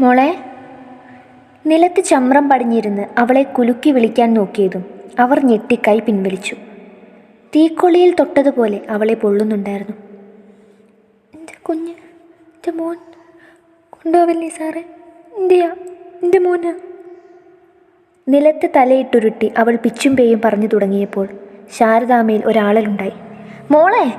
മോളെ നിലത്ത് ചമ്രം പടിഞ്ഞിരുന്ന് അവളെ കുലുക്കി വിളിക്കാൻ നോക്കിയതും അവർ ഞെട്ടി കൈ പിൻവലിച്ചു. തീക്കൊള്ളിയിൽ തൊട്ടതുപോലെ അവളെ പൊള്ളുന്നുണ്ടായിരുന്നു. എന്റെ കുഞ്ഞ് എന്റെ മോൻ കൊണ്ടുപോവല്ലേ സാറേ? എന്തിയാ എന്റെ മോന്? നിലത്ത് തലയിട്ടുരുട്ടി അവൾ പിച്ചും പേയും പറഞ്ഞു തുടങ്ങിയപ്പോൾ ശാരദാമയിൽ ഒരാളലുണ്ടായി. മോളെ!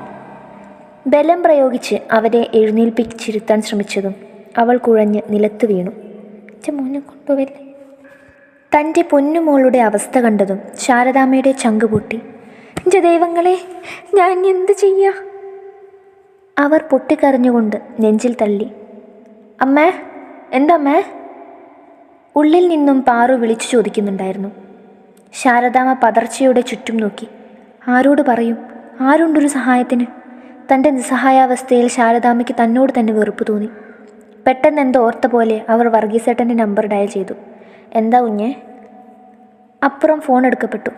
ബലം പ്രയോഗിച്ച് അവരെ എഴുന്നേൽപ്പിച്ചിരുത്താൻ ശ്രമിച്ചതും അവൾ കുഴഞ്ഞ് നിലത്ത് വീണു. എന്റെ മോനെ കൊണ്ടുപോവല്ലേ? തന്റെ പൊന്നുമോളുടെ അവസ്ഥ കണ്ടതും ശാരദാമ്മയുടെ ചങ്ക് പൊട്ടി. എന്റെ ദൈവങ്ങളെ ഞാൻ എന്ത് ചെയ്യാ? അവർ പൊട്ടിക്കരഞ്ഞുകൊണ്ട് നെഞ്ചിൽ തള്ളി. അമ്മേ എന്തമ്മേ ഉള്ളിൽ നിന്നും പാറു വിളിച്ചു ചോദിക്കുന്നുണ്ടായിരുന്നു. ശാരദാമ്മ പതർച്ചയോടെ ചുറ്റും നോക്കി. ആരോട് പറയും? ആരുണ്ടൊരു സഹായത്തിന്? തന്റെ നിസ്സഹായാവസ്ഥയിൽ ശാരദാമ്മയ്ക്ക് തന്നോട് തന്നെ വെറുപ്പ് തോന്നി. പെട്ടെന്ന് എന്തോ ഓർത്ത പോലെ അവർ വർഗീസേട്ടന്റെ നമ്പർ ഡയൽ ചെയ്തു. എന്താ കുഞ്ഞെ? അപ്പുറം ഫോൺ എടുക്കപ്പെട്ടു.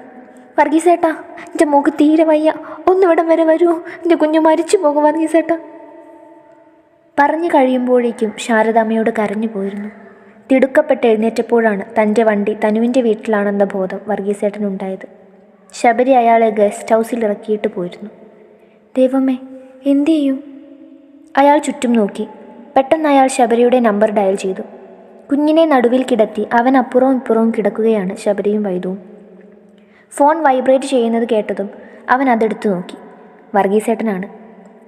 വർഗീസേട്ടാ എന്റെ മോക്ക് തീരെ വയ്യ. ഒന്നിവിടം വരെ വരൂ. എന്റെ കുഞ്ഞു മരിച്ചു പോകും വർഗീസേട്ടാ. പറഞ്ഞു കഴിയുമ്പോഴേക്കും ശാരദാമ്മയോട് കരഞ്ഞു പോയിരുന്നു. തിടുക്കപ്പെട്ട് എഴുന്നേറ്റപ്പോഴാണ് തന്റെ വണ്ടി തനുവിന്റെ വീട്ടിലാണെന്ന ബോധം വർഗീസേട്ടനുണ്ടായത്. ശബരി അയാളെ ഗസ്റ്റ് ഹൗസിൽ ഇറക്കിയിട്ട് പോയിരുന്നു. ദൈവമേ എന്തു ചെയ്യും? അയാൾ ചുറ്റും നോക്കി. പെട്ടെന്ന് അയാൾ ശബരിയുടെ നമ്പർ ഡയൽ ചെയ്തു. കുഞ്ഞിനെ നടുവിൽ കിടത്തി അവൻ അപ്പുറവും ഇപ്പുറവും കിടക്കുകയാണ് ശബരിയും വൈദവും. ഫോൺ വൈബ്രേറ്റ് ചെയ്യുന്നത് കേട്ടതും അവൻ അതെടുത്തു നോക്കി. വർഗീസേട്ടനാണ്.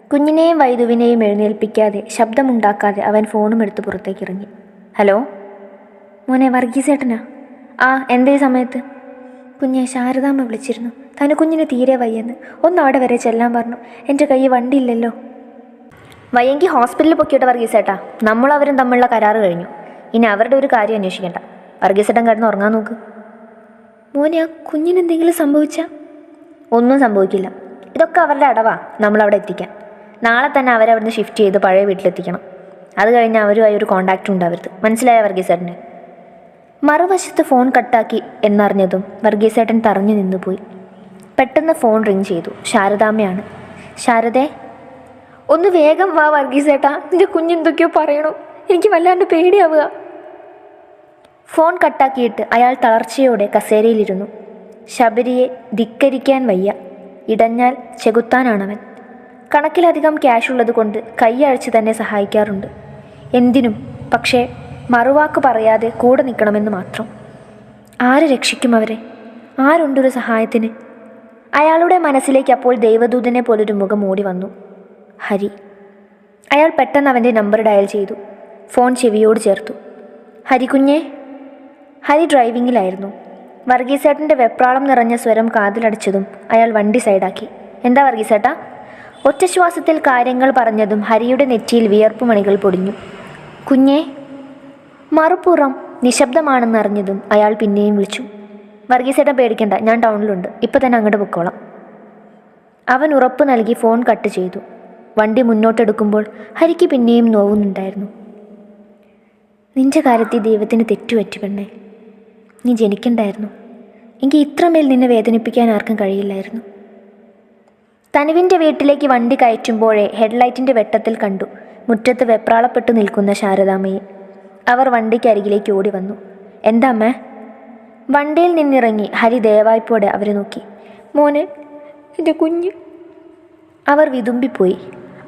കുഞ്ഞിനെയും വൈദുവിനെയും എഴുന്നേൽപ്പിക്കാതെ ശബ്ദമുണ്ടാക്കാതെ അവൻ ഫോണും എടുത്ത് പുറത്തേക്ക് ഇറങ്ങി ഹലോ? മോനെ വർഗീസേട്ടനാ? ആ എന്തേ സമയത്ത്? കുഞ്ഞെ ശാരദാമ്മ വിളിച്ചിരുന്നു. തനു കുഞ്ഞിന് തീരെ വയ്യെന്ന്. ഒന്ന് അവിടെ വരെ ചെല്ലാൻ പറഞ്ഞു. എന്റെ കയ്യിൽ വണ്ടിയില്ലല്ലോ. വയ്യെങ്കിൽ ഹോസ്പിറ്റലിൽ പൊക്കിയിട്ട് വർഗീസേട്ടാ നമ്മളവരും തമ്മിലുള്ള കരാറ് കഴിഞ്ഞു. ഇനി അവരുടെ ഒരു കാര്യം അന്വേഷിക്കണ്ട. വർഗീസേട്ടൻ കിടന്ന് ഉറങ്ങാൻ നോക്ക്. മോനെ ആ കുഞ്ഞിനെന്തെങ്കിലും സംഭവിച്ച? ഒന്നും സംഭവിക്കില്ല. ഇതൊക്കെ അവരുടെ അടവാ നമ്മളവിടെ എത്തിക്കാൻ. നാളെ തന്നെ അവരവിടുന്ന് ഷിഫ്റ്റ് ചെയ്ത് പഴയ വീട്ടിലെത്തിക്കണം. അത് കഴിഞ്ഞ് അവരുമായി ഒരു കോണ്ടാക്റ്റ് ഉണ്ട് ഉണ്ടാവരുത്. മനസ്സിലായ വർഗീസേട്ടന് മറുവശത്ത് ഫോൺ കട്ടാക്കി എന്നറിഞ്ഞതും വർഗീസേട്ടൻ തറഞ്ഞു നിന്നുപോയി. പെട്ടെന്ന് ഫോൺ റിങ് ചെയ്തു. ശാരദാമ്മയാണ്. ശാരദേ ഒന്ന് വേഗം വാ വർഗീസേട്ടാ നിന്റെ കുഞ്ഞെന്തൊക്കെയോ പറയണു. എനിക്ക് വല്ലാണ്ട് പേടിയാവുക. ഫോൺ കട്ടാക്കിയിട്ട് അയാൾ തളർച്ചയോടെ കസേരയിലിരുന്നു. ശബരിയെ ധിക്കരിക്കാൻ വയ്യ. ഇടഞ്ഞാൽ ചെകുത്താനാണവൻ. കണക്കിലധികം ക്യാഷ് ഉള്ളതുകൊണ്ട് കൈയഴച്ച് തന്നെ സഹായിക്കാറുണ്ട്. എന്തിനും പക്ഷേ മറുവാക്ക് പറയാതെ കൂടെ നിൽക്കണമെന്ന് മാത്രം. ആര് രക്ഷിക്കും അവരെ? ആരുണ്ടൊരു സഹായത്തിന്? അയാളുടെ മനസ്സിലേക്ക് അപ്പോൾ ദൈവദൂതനെ പോലൊരു മുഖം ഓടി വന്നു. ഹരി. അയാൾ പെട്ടെന്ന് അവന്റെ നമ്പർ ഡയൽ ചെയ്തു. ഫോൺ ചെവിയോട് ചേർത്തു. ഹരികുഞ്ഞേ ഹരി ഡ്രൈവിങ്ങിലായിരുന്നു വർഗീസേട്ടന്റെ വെപ്രാളം നിറഞ്ഞ സ്വരം കാതിലടിച്ചതും അയാൾ വണ്ടി സൈഡാക്കി. എന്താ വർഗീസേട്ടാ? ഒറ്റ ശ്വാസത്തിൽ കാര്യങ്ങൾ പറഞ്ഞതും ഹരിയുടെ നെറ്റിയിൽ വിയർപ്പുമണികൾ പൊടിഞ്ഞു. കുഞ്ഞേ. മറുപുറം നിശബ്ദമാണെന്നറിഞ്ഞതും അയാൾ പിന്നെയും വിളിച്ചു. വർഗീസേട്ടൻ പേടിക്കണ്ട ഞാൻ ടൗണിലുണ്ട്. ഇപ്പം തന്നെ അങ്ങോട്ട് പൊക്കോളാം. അവൻ ഉറപ്പ് നൽകി ഫോൺ കട്ട് ചെയ്തു. വണ്ടി മുന്നോട്ടെടുക്കുമ്പോൾ ഹരിക്ക് പിന്നെയും നോവുന്നുണ്ടായിരുന്നു. നിന്റെ കാര്യത്തിൽ ദൈവത്തിന് തെറ്റുപറ്റി പെണ്ണേ. നീ ജനിക്കണ്ടായിരുന്നു. എങ്കിൽ ഇത്രമേൽ നിന്നെ വേദനിപ്പിക്കാൻ ആർക്കും കഴിയില്ലായിരുന്നു. തനുവിന്റെ വീട്ടിലേക്ക് വണ്ടി കയറ്റുമ്പോഴേ ഹെഡ്ലൈറ്റിന്റെ വെട്ടത്തിൽ കണ്ടു മുറ്റത്ത് വെപ്രാളപ്പെട്ടു നിൽക്കുന്ന ശാരദാമ്മയെ. അവർ വണ്ടിക്ക് അരികിലേക്ക് ഓടി വന്നു. എന്താ അമ്മേ? വണ്ടിയിൽ നിന്നിറങ്ങി ഹരി ദയവായ്പോടെ അവരെ നോക്കി. മോനെ എന്റെ കുഞ്ഞ്. അവർ വിതുമ്പിപ്പോയി.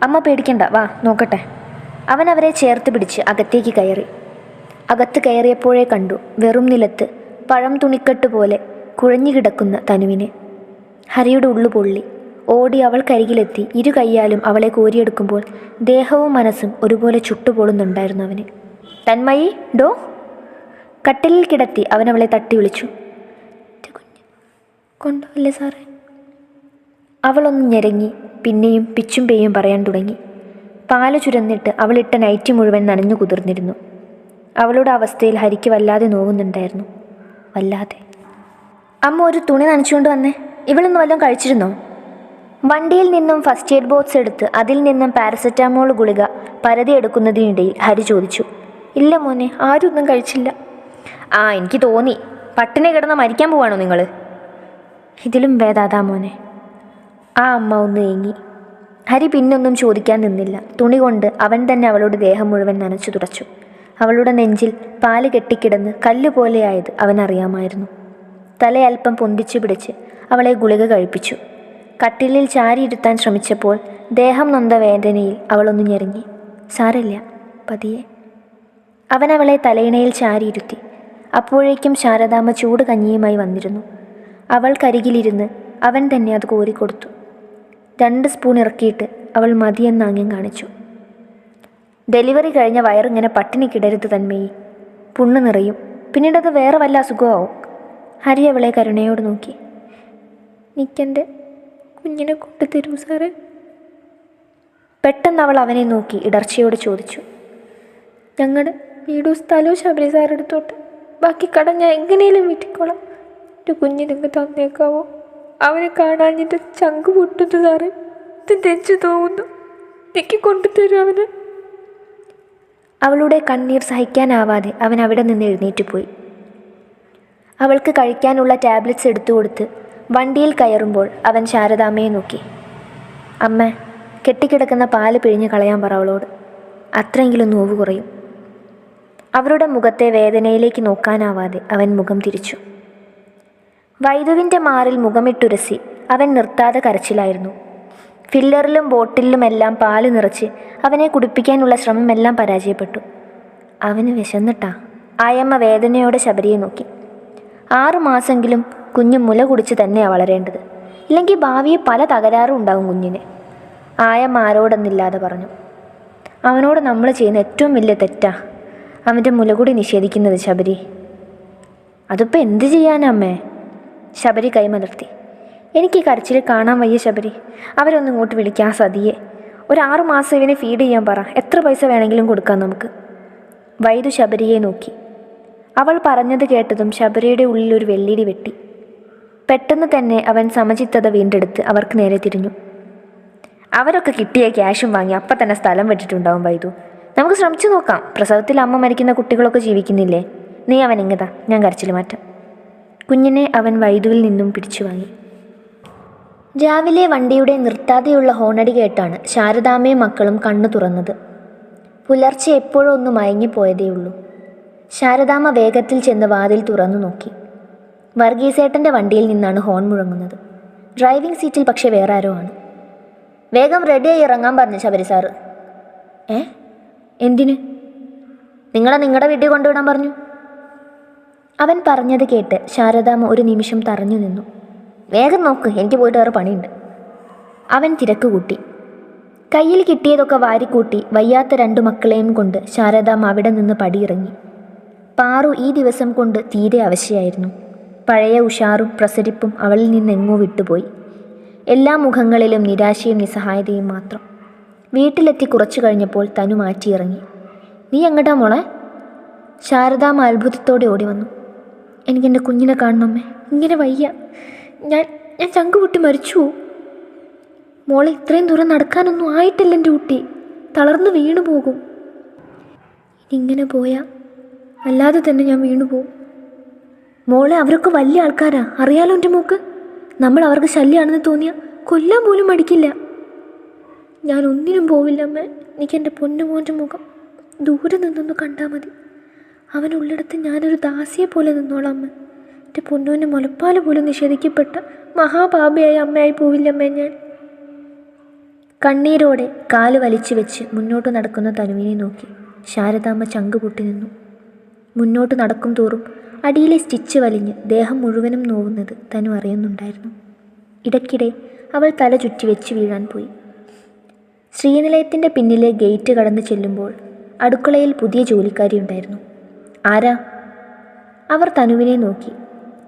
അമ്മ പേടിക്കണ്ട വാ നോക്കട്ടെ. അവൻ അവരെ ചേർത്ത് പിടിച്ച് അകത്തേക്ക് കയറി. അകത്ത് കയറിയപ്പോഴേ കണ്ടു വെറും നിലത്ത് പഴം തുണിക്കെട്ട് പോലെ കുഴഞ്ഞു കിടക്കുന്ന തനുവിനെ. ഹരിയുടെ ഉള്ളു പൊള്ളി. ഓടി അവൾ കരികിലെത്തി. ഇരു കൈയാലും അവളെ കോരിയെടുക്കുമ്പോൾ ദേഹവും മനസ്സും ഒരുപോലെ ചുട്ടുപോളുന്നുണ്ടായിരുന്നു അവന്. തന്മയി ഡോ. കട്ടിലിൽ കിടത്തി അവൻ അവളെ തട്ടി വിളിച്ചു. "എന്റെ കുഞ്ഞ് കൊണ്ടുപോയില്ലേ സാറേ? അവളൊന്ന് ഞെരങ്ങി. പിന്നെയും പിച്ചും പേയും പറയാൻ തുടങ്ങി. പാൽ ചുരന്നിട്ട് അവളിട്ട നൈറ്റ് മുഴുവൻ നനഞ്ഞു കുതിർന്നിരുന്നു. അവളുടെ അവസ്ഥയിൽ ഹരിക്ക് വല്ലാതെ നോവുന്നുണ്ടായിരുന്നു. വല്ലാതെ. അമ്മ ഒരു തുണി നനച്ചുകൊണ്ട് വന്നേ. ഇവളൊന്നും വല്ലതും കഴിച്ചിരുന്നോ? വണ്ടിയിൽ നിന്നും ഫസ്റ്റ് എയ്ഡ് ബോക്സ് എടുത്ത് അതിൽ നിന്നും പാരസെറ്റാമോൾ ഗുളിക പരതി എടുക്കുന്നതിനിടയിൽ ഹരി ചോദിച്ചു. ഇല്ല മോനെ ആരും ഒന്നും കഴിച്ചില്ല. ആ എനിക്ക് തോന്നി. പട്ടിണി കിടന്ന് മരിക്കാൻ പോവാണോ നിങ്ങൾ ഇതിലും വേദാതാ മോനെ. ആ അമ്മ ഒന്ന് ഏങ്ങി. ഹരി പിന്നൊന്നും ചോദിക്കാൻ നിന്നില്ല. തുണി കൊണ്ട് അവൻ തന്നെ അവളുടെ ദേഹം മുഴുവൻ നനച്ചു തുടച്ചു. അവളുടെ നെഞ്ചിൽ പാൽ കെട്ടിക്കിടന്ന് കല്ലുപോലെയായത് അവനറിയാമായിരുന്നു തലയൽപ്പം പൊന്തിച്ചു പിടിച്ച് അവളെ ഗുളിക കഴിപ്പിച്ചു. കട്ടിലിൽ ചാരിയിരുത്താൻ ശ്രമിച്ചപ്പോൾ ദേഹം നൊന്ത വേദനയിൽ അവളൊന്നു ഞെരുങ്ങി. സാരമില്ല പതിയെ. അവൻ അവളെ തലയിണയിൽ ചാരിയിരുത്തി അപ്പോഴേക്കും ശാരദാമ്മ ചൂട് കഞ്ഞിയുമായി വന്നിരുന്നു. അവൾ അവൾക്കരികിലിരുന്ന് അവൻ തന്നെ അത് കോരിക്കൊടുത്തു. രണ്ട് സ്പൂൺ ഇറക്കിയിട്ട് അവൾ മതിയെന്ന് ആംഗ്യം കാണിച്ചു. ഡെലിവറി കഴിഞ്ഞ വയറിങ്ങനെ പട്ടിണി കിടരുത് തന്മയി. പുണ്ണ് നിറയും. പിന്നീട് അത് വേറെ വല്ല അസുഖമാവും. ഹരി അവളെ കരുണയോട് നോക്കി. നിക്കെന്റെ കുഞ്ഞിനെ കൊണ്ടുതരൂ സാറേ. പെട്ടെന്ന് അവൾ അവനെ നോക്കി ഇടർച്ചയോട് ചോദിച്ചു. ഞങ്ങളുടെ വീടും സ്ഥലവും ശബരി സാറെടുത്തോട്ട് ബാക്കി കട ഞാൻ എങ്ങനെയും വീട്ടിക്കോളാം. ഒരു കുഞ്ഞിനങ്ങ് തന്നേക്കാവോ? അവനെ കാണാൻ കാണാഞ്ഞിട്ട് ചങ്ക് പൊട്ടുന്നു സാറേ. ഇത് നെഞ്ചു തോന്നുന്നു എനിക്ക് കൊണ്ടുതരും അവന്. അവളുടെ കണ്ണീർ സഹിക്കാനാവാതെ അവൻ അവിടെ നിന്ന് എഴുന്നേറ്റ് പോയി. അവൾക്ക് കഴിക്കാനുള്ള ടാബ്ലറ്റ്സ് എടുത്തു കൊടുത്ത് വണ്ടിയിൽ കയറുമ്പോൾ അവൻ ശാരദാമ്മയെ നോക്കി. അമ്മ കെട്ടിക്കിടക്കുന്ന പാൽ പിഴിഞ്ഞ് കളയാൻ പറ അവളോട്. അത്രയെങ്കിലും നോവ് കുറയും. അവരുടെ മുഖത്തെ വേദനയിലേക്ക് നോക്കാനാവാതെ അവൻ മുഖം തിരിച്ചു. വൈദുവിന്റെ മാറിൽ മുഖമിട്ടുരസി. അവൻ നിർത്താതെ കരച്ചിലായിരുന്നു. ഫില്ലറിലും ബോട്ടിലുമെല്ലാം പാൽ നിറച്ച് അവനെ കുടിപ്പിക്കാനുള്ള ശ്രമമെല്ലാം പരാജയപ്പെട്ടു. അവന് വിശന്നിട്ടാ. ആയമ്മ വേദനയോടെ ശബരിയെ നോക്കി. ആറു മാസമെങ്കിലും കുഞ്ഞ് മുല കുടിച്ച് തന്നെയാണ് വളരേണ്ടത്. ഇല്ലെങ്കിൽ ഭാവിയെ പല തകരാറും ഉണ്ടാവും കുഞ്ഞിന്. ആയമ്മ ആരോടെന്നില്ലാതെ പറഞ്ഞു. അവനോട് നമ്മൾ ചെയ്യുന്ന ഏറ്റവും വലിയ തെറ്റാ. അവന്റെ മുലകുടി നിഷേധിക്കുന്നത് ശബരി. അതിപ്പോൾ എന്ത് ചെയ്യാനാ അമ്മേ? ശബരി കൈമലർത്തി. എനിക്ക് കരച്ചിൽ കാണാൻ വയ്യ ശബരി. അവരൊന്നും ഇങ്ങോട്ട് വിളിക്കാൻ സതിയെ. ഒരു ആറു മാസം ഇവനെ ഫീഡ് ചെയ്യാൻ പറ. എത്ര പൈസ വേണമെങ്കിലും കൊടുക്കാം നമുക്ക്. വൈദു ശബരിയെ നോക്കി. അവൾ പറഞ്ഞത് കേട്ടതും ശബരിയുടെ ഉള്ളിൽ ഒരു വെള്ളിടി വെട്ടി. പെട്ടെന്ന് തന്നെ അവൻ സമചിത്തത വീണ്ടെടുത്ത് അവർക്ക് നേരെ തിരിഞ്ഞു. അവരൊക്കെ കിട്ടിയ ക്യാഷും വാങ്ങി അപ്പം തന്നെ സ്ഥലം വെട്ടിട്ടുണ്ടാവും വൈദു. നമുക്ക് ശ്രമിച്ചു നോക്കാം. പ്രസവത്തിൽ അമ്മ മരിക്കുന്ന കുട്ടികളൊക്കെ ജീവിക്കുന്നില്ലേ? നീ അവൻ ഇങ്ങതാ ഞാൻ കരച്ചിൽ മാറ്റാം. കുഞ്ഞിനെ അവൻ വൈദുവിൽ നിന്നും പിടിച്ചു വാങ്ങി. രാവിലെ വണ്ടിയുടെ നിർത്താതെയുള്ള ഹോണടി കേട്ടാണ് ശാരദാമ്മയും മക്കളും കണ്ണു തുറന്നത്. പുലർച്ചെ എപ്പോഴോ ഒന്ന് മയങ്ങിപ്പോയതേയുള്ളൂ ശാരദാമ്മ വേഗത്തിൽ ചെന്ന് വാതിൽ തുറന്നു നോക്കി. വർഗീസേട്ടന്റെ വണ്ടിയിൽ നിന്നാണ് ഹോൺ മുഴങ്ങുന്നത്. ഡ്രൈവിംഗ് സീറ്റിൽ പക്ഷേ വേറെ ആരോ ആണ്. വേഗം റെഡിയായി ഇറങ്ങാൻ പറഞ്ഞു ശബരി സാറ്. ഏ? എന്തിന്? നിങ്ങളെ നിങ്ങളുടെ വീട്ടിൽ കൊണ്ടുവിടാൻ പറഞ്ഞു? അവൻ പറഞ്ഞത് കേട്ട് ശാരദാമ്മ ഒരു നിമിഷം തറഞ്ഞു നിന്നു. വേഗം നോക്ക് എനിക്ക് പോയിട്ട് വേറെ പണിയുണ്ട്. അവൻ തിരക്ക് കൂട്ടി. കയ്യിൽ കിട്ടിയതൊക്കെ വാരിക്കൂട്ടി വയ്യാത്ത രണ്ടു മക്കളെയും കൊണ്ട് ശാരദാമ്മ അവിടെ നിന്ന് പടിയിറങ്ങി. പാറു ഈ ദിവസം കൊണ്ട് തീരെ അവശയായിരുന്നു. പഴയ ഉഷാറും പ്രസരിപ്പും അവളിൽ നിന്നെങ്ങോ വിട്ടുപോയി. എല്ലാ മുഖങ്ങളിലും നിരാശയും നിസ്സഹായതയും മാത്രം. വീട്ടിലെത്തി കുറച്ചു കഴിഞ്ഞപ്പോൾ തനു മാറ്റിയിറങ്ങി. നീ എങ്ങടാ മോളെ? ശാരദാമ്മ അത്ഭുതത്തോടെ ഓടി വന്നു. എനിക്കെന്റെ കുഞ്ഞിനെ കാണണമേ. ഇങ്ങനെ വയ്യ. ഞാൻ ഞാൻ ചങ്ക് പൊട്ടി മരിച്ചു. മോളെ ഇത്രയും ദൂരം നടക്കാനൊന്നും ആയിട്ടില്ല എന്റെ കുട്ടി. തളർന്ന് വീണു പോകും. ഇങ്ങനെ പോയാൽ അല്ലാതെ തന്നെ ഞാൻ വീണു പോകും. മോളെ അവരൊക്കെ വലിയ ആൾക്കാരാ. അറിയാലോ എന്റെ മോക്ക്? നമ്മൾ അവർക്ക് ശല്യമാണെന്ന് തോന്നിയാൽ കൊല്ലാൻ പോലും മടിക്കില്ല. ഞാൻ ഒന്നിനും പോവില്ല അമ്മ. എനിക്ക് എന്റെ പൊന്നുമോന്റെ മുഖം ദൂരെ നിന്നൊന്ന് കണ്ടാൽ മതി. അവനുള്ളിടത്ത് ഞാനൊരു ദാസിയെ പോലെ നിന്നോളാം അമ്മ. എന്റെ പൊന്നുവിന് മുലപ്പാൽ പോലും നിഷേധിക്കപ്പെട്ട മഹാപാപിയായ അമ്മയായി പോവില്ലമ്മ ഞാൻ? കണ്ണീരോടെ കാൽ വലിച്ചു വെച്ച് മുന്നോട്ട് നടക്കുന്ന തനുവിനെ നോക്കി ശാരദാമ്മ ചങ്ക് പൊട്ടി നിന്നു. മുന്നോട്ട് നടക്കും തോറും അടിയിലെ സ്റ്റിച്ച് വലിഞ്ഞ് ദേഹം മുഴുവനും നോവുന്നത് തനു അറിയുന്നുണ്ടായിരുന്നു. ഇടയ്ക്കിടെ അവൾ തല ചുറ്റി വെച്ച് വീഴാൻ പോയി. ശ്രീനിലയത്തിന്റെ പിന്നിലെ ഗേറ്റ് കടന്ന് ചെല്ലുമ്പോൾ അടുക്കളയിൽ പുതിയ ജോലിക്കാരി ഉണ്ടായിരുന്നു ആരാ? അവർ തനുവിനെ നോക്കി.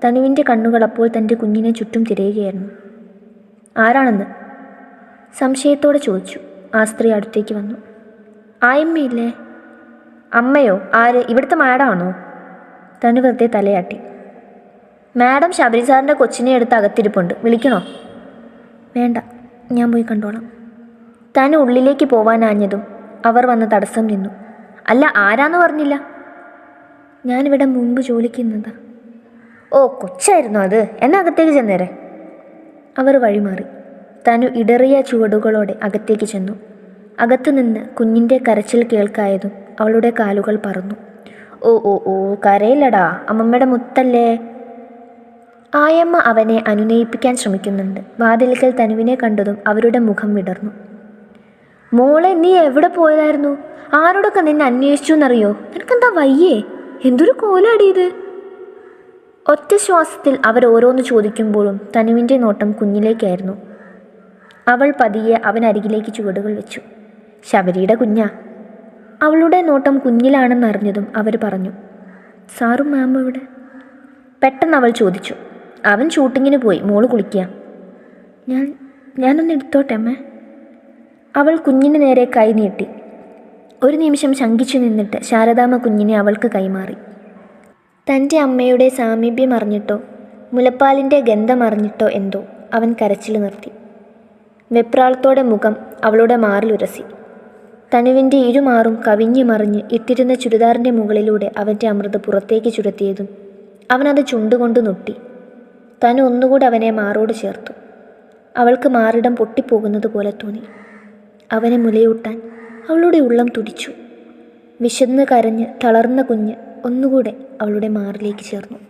തനുവിന്റെ കണ്ണുകൾ അപ്പോൾ തന്റെ കുഞ്ഞിനെ ചുറ്റും തിരയുകയായിരുന്നു. ആരാണെന്ന്? സംശയത്തോടെ ചോദിച്ചു. ആ സ്ത്രീ അടുത്തേക്ക് വന്നു. ആയമ്മയില്ലേ? അമ്മയോ? ആര്? ഇവിടുത്തെ മാഡമാണോ? തനു വെറുതെ തലയാട്ടി. മാഡം ശബരി സാറിന്റെ കൊച്ചിനെ എടുത്ത് അകത്തിരിപ്പുണ്ട്. വിളിക്കണോ? വേണ്ട. ഞാൻ പോയി കണ്ടോളാം. താൻ ഉള്ളിലേക്ക് പോവാനാഞ്ഞതും അവർ വന്ന് തടസ്സം നിന്നു. അല്ല ആരാന്ന് പറഞ്ഞില്ല? ഞാനിവിടെ മുമ്പ് ജോലിക്കുന്നത് ഓ കൊച്ചായിരുന്നു അത്. എന്നാ അകത്തേക്ക് ചെന്നേരെ? അവർ വഴിമാറി. തനു ഇടറിയ ചുവടുകളോടെ അകത്തേക്ക് ചെന്നു. അകത്തുനിന്ന് കുഞ്ഞിന്റെ കരച്ചിൽ കേൾക്കായതും അവളുടെ കാലുകൾ പറന്നു. ഓ ഓ ഓ കരയില്ലടാ. അമ്മമ്മയുടെ മുത്തല്ലേ? ആയമ്മ അവനെ അനുനയിപ്പിക്കാൻ ശ്രമിക്കുന്നുണ്ട്. വാതിൽക്കൽ തനുവിനെ കണ്ടതും അവരുടെ മുഖം വിടർന്നു. മോളെ നീ എവിടെ പോയതായിരുന്നു? ആരോടൊക്കെ നിന്നെ അന്വേഷിച്ചു എന്നറിയോ നിനക്കെന്താ വയ്യേ? എന്തൊരു കോലാടി ഇത്? ഒറ്റ ശ്വാസത്തിൽ അവർ ഓരോന്ന് ചോദിക്കുമ്പോഴും തനുവിന്റെ നോട്ടം കുഞ്ഞിലേക്കായിരുന്നു. അവൾ പതിയെ അവൻ അവനരികിലേക്ക് ചുവടുകൾ വെച്ചു. ശബരിയുടെ കുഞ്ഞാ. അവളുടെ നോട്ടം കുഞ്ഞിലാണെന്നറിഞ്ഞതും അവർ പറഞ്ഞു. സാറും മാം ഇവിടെ പെട്ടെന്ന് അവൾ ചോദിച്ചു. അവൻ ഷൂട്ടിങ്ങിന് പോയി. മോൾ കുളിക്കുക ഞാൻ ഞാനൊന്ന് എടുത്തോട്ടെ അമ്മേ? അവൾ കുഞ്ഞിന് നേരെ കൈ നീട്ടി. ഒരു നിമിഷം ശങ്കിച്ചു നിന്നിട്ട് ശാരദാമ്മ കുഞ്ഞിനെ അവൾക്ക് കൈമാറി. തന്റെ അമ്മയുടെ സാമീപ്യം അറിഞ്ഞിട്ടോ മുലപ്പാലിന്റെ ഗന്ധം അറിഞ്ഞിട്ടോ എന്തോ അവൻ കരച്ചിൽ നിർത്തി. വെപ്രാളത്തോടെ മുഖം അവളുടെ മാറിലുരസി. തനുവിന്റെ ഇരുമാറും കവിഞ്ഞു മറിഞ്ഞ് ഇട്ടിരുന്ന ചുരിദാറിന്റെ മുകളിലൂടെ അവന്റെ അമൃത് പുറത്തേക്ക് ചുരത്തിയതും അവനത് ചുണ്ടുകൊണ്ട് നൊട്ടി. തനു ഒന്നുകൂടെ അവനെ മാറോട് ചേർത്തു. അവൾക്ക് മാറിടം പൊട്ടിപ്പോകുന്നത് പോലെ തോന്നി. അവനെ മുലയൂട്ടാൻ അവളുടെ ഉള്ളം തുടിച്ചു. വിശന്ന് കരഞ്ഞ് തളർന്ന കുഞ്ഞ് ഒന്നുകൂടെ അവളുടെ മാറിലേക്ക് ചേർന്നു.